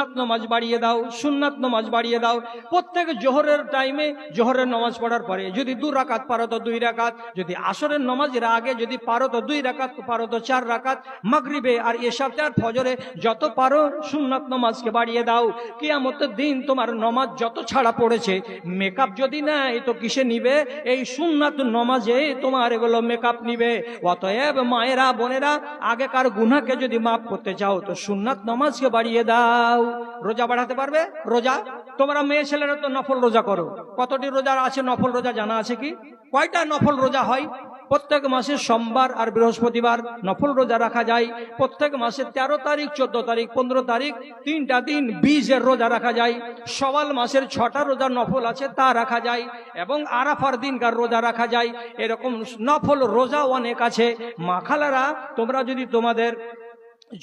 সুন্নাত নামাজ বাড়িয়ে দাও, সুন্নাত নামাজ বাড়িয়ে দাও। প্রত্যেক জোহরের টাইমে জোহরের নামাজ পড়ার পরে যদি দু রাকাত পারো তো দুই রাকাত, যদি আসরের নামাজের আগে যদি পারো তো দুই রাকাত, পারো তো চার রাকাত, মাগরিবে আর এসাতে আর ফজরে যত পারো সুন্নাত নামাজকে বাড়িয়ে দাও। কিয়ামতের দিন তোমার নমাজ যত ছাড়া পড়েছে মেকআপ যদি নেয় তো কিসে নিবে? এই সুন্নাত নমাজে তোমার এগুলো মেকআপ নিবে। অতএব মায়েরা, বোনেরা, আগেকার গুনাকে যদি মাফ করতে চাও তো সুন্নাত নমাজকে বাড়িয়ে দাও। রোজা বাড়াতে পারবে? রোজা? তোমরা মেয়ে ছেলেরা তো নফল রোজা করো। কতটি রোজা আছে? নফল রোজা জানা আছে কি? কয়টা নফল রোজা হয়? প্রত্যেক মাসে সোমবার আর বৃহস্পতিবার নফল রোজা রাখা যায়। প্রত্যেক মাসে তেরো তারিখ, চোদ্দ তারিখ, পনেরো তারিখ, তিনটা দিন বীজের রোজা রাখা যায়। সওয়াল মাসের ছটা রোজা নফল আছে, তা রাখা যায় এবং আরাফার দিনকার রোজা রাখা যায়। এরকম নফল রোজা অনেক আছে। মাখালারা, তোমরা যদি তোমাদের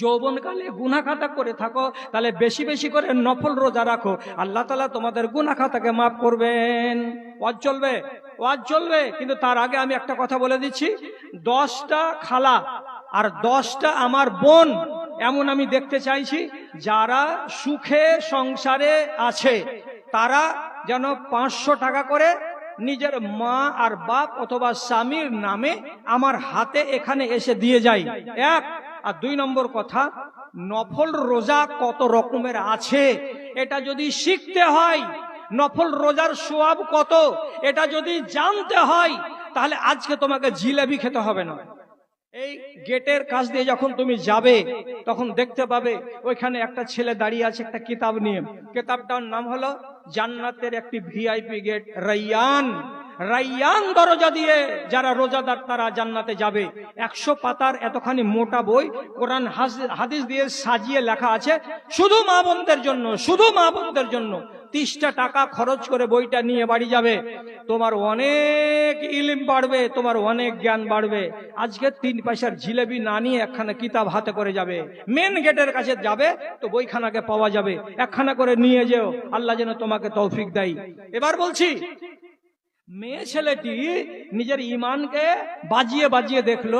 যৌবনকালে গুনা খাতা করে থাকো, তাহলে বেশি বেশি করে নফল রোজা রাখো। আল্লাহ তালা তোমাদের গুনা খাতাকে মাফ করবেন। ওয়াজ চলবে? ওয়াজ চলবে, কিন্তু তার আগে আমি একটা কথা বলে দিচ্ছি। দশটা খালা আর দশটা আমার বোন, এমন আমি দেখতে চাইছি, যারা সুখে সংসারে আছে, তারা যেন পাঁচশো টাকা করে নিজের মা আর বাপ অথবা স্বামীর নামে আমার হাতে এখানে এসে দিয়ে যায়। এক আর দুই নম্বর কথা, নফল রোজা কত রকমের আছে? এটা যদি শিখতে হয়, নফল রোজার সোয়াব কত? এটা যদি জানতে হয়, তাহলে আজকে তোমাকে জিলেবি খেতে হবে না। এই গেটের কাছ দিয়ে যখন তুমি যাবে, তখন দেখতে পাবে, ওইখানে একটা ছেলে দাঁড়িয়ে আছে একটা কিতাব নিয়ে। কিতাবটার নাম হলো জান্নাতের একটি ভিআইপি গেট, রাইয়ান। রাইয়ান দরজা দিয়ে যারা রোজাদার, তারা জান্নাতে যাবে। একশো পাতার এতখানি মোটা বই কোরআন হাদিস দিয়ে সাজিয়ে লেখা আছে, শুধু মা বোনদের জন্য, শুধু মা বোনদের জন্য। তিরিশটা টাকা খরচ করে বইটা নিয়ে বাড়ি যাবে। তোমার অনেক ইলিম বাড়বে, তোমার অনেক জ্ঞান বাড়বে। আজকে তিন পয়সার জিলেবি না নিয়ে একখানা কিতাব হাতে করে যাবে। মেন গেটের কাছে যাবে, তো বইখানাকে পাওয়া যাবে। একখানা করে নিয়ে যেও, আল্লাহ যেন তোমাকে তৌফিক দেয়। এবার বলছি মেয়ে ছেলেটি নিজের ইমানকে বাজিয়ে বাজিয়ে দেখল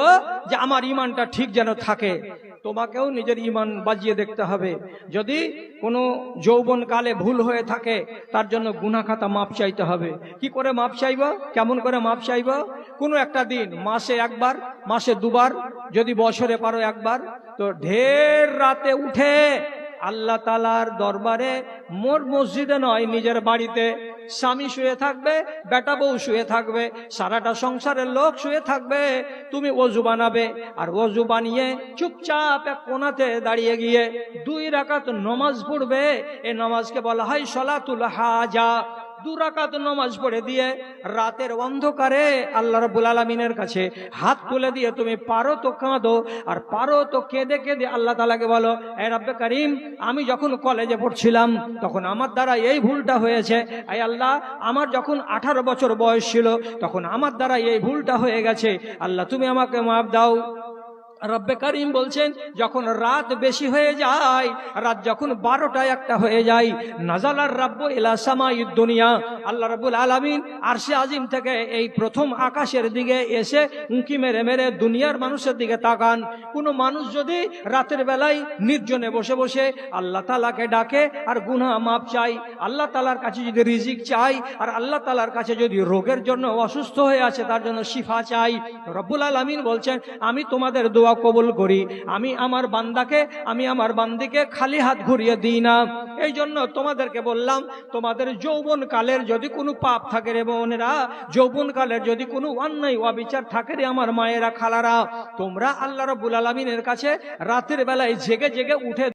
যে আমার ইমানটা ঠিক যেন থাকে। তোমাকেও নিজের ইমান বাজিয়ে দেখতে হবে। যদি কোনো যৌবন কালে ভুল হয়ে থাকে, তার জন্য গুনাখাতা মাপ চাইতে হবে। কি করে মাপ চাইব? কেমন করে মাপ চাইব? কোনো একটা দিন, মাসে একবার, মাসে দুবার, যদি বছরে পারো একবার, তো ঢের রাতে উঠে আল্লাহ তালার দরবারে মোর মসজিদে নয়, নিজের বাড়িতে। স্বামী শুয়ে থাকবে, বেটা বউ শুয়ে থাকবে, সারাটা সংসারের লোক শুয়ে থাকবে, তুমি অজু বানাবে। আর অজু বানিয়ে চুপচাপ এক কোনাতে দাঁড়িয়ে গিয়ে দুই রাকাত নমাজ পড়বে। এ নমাজকে বলা হয় সলাতুল হাজা। দু রাকাত নমাজ পড়ে দিয়ে রাতের অন্ধকারে আল্লাহ রাব্বুল আলমিনের কাছে হাত তুলে দিয়ে তুমি পারো তো কাঁদো, আর পারো তো কেঁদে কেঁদে আল্লাহ তালাকে বলো, এ রাব্বে করিম, আমি যখন কলেজে পড়ছিলাম, তখন আমার দ্বারা এই ভুলটা হয়েছে। আই আল্লাহ, আমার যখন আঠারো বছর বয়স ছিল, তখন আমার দ্বারা এই ভুলটা হয়ে গেছে। আল্লাহ, তুমি আমাকে মাফ দাও। রব্বে করিম বলছেন, যখন রাত বেশি হয়ে যায়, রাত যখন বারোটা একটা হয়ে যায় নাজালার রাব্য ইলা সামাই দুনিয়া। আল্লাহ রাব্বুল আলামিন আরশে আজিম থেকে এই প্রথম আকাশের দিকে এসে উঁকি মেরে মেরে দুনিয়ার মানুষের দিকে তাকান। কোনো মানুষ যদি রাতের বেলায় নির্জনে বসে বসে আল্লাহ তালাকে ডাকে আর গুনাহ মাপ চাই আল্লাহ তালার কাছে যদি রিজিক চাই আর আল্লাহ তালার কাছে যদি রোগের জন্য অসুস্থ হয়ে আছে, তার জন্য শিফা চাই রব্বুল আলমিন বলছেন, আমি তোমাদের দোয়া কবুল করি। আমি আমার বান্দাকে, আমি আমার বান্দিকে খালি হাত ঘুরিয়ে দিই না। এই জন্য তোমাদেরকে বললাম, তোমাদের যৌবন কালের যদি কোনো পাপ থাকে রে বোনেরা যৌবন কালের যদি কোনো অন্যায়, অবিচার থাকে রে আমার মায়েরা, খালারা, তোমরা আল্লাহ রবুল আলমিনের কাছে রাতের বেলায় জেগে জেগে উঠে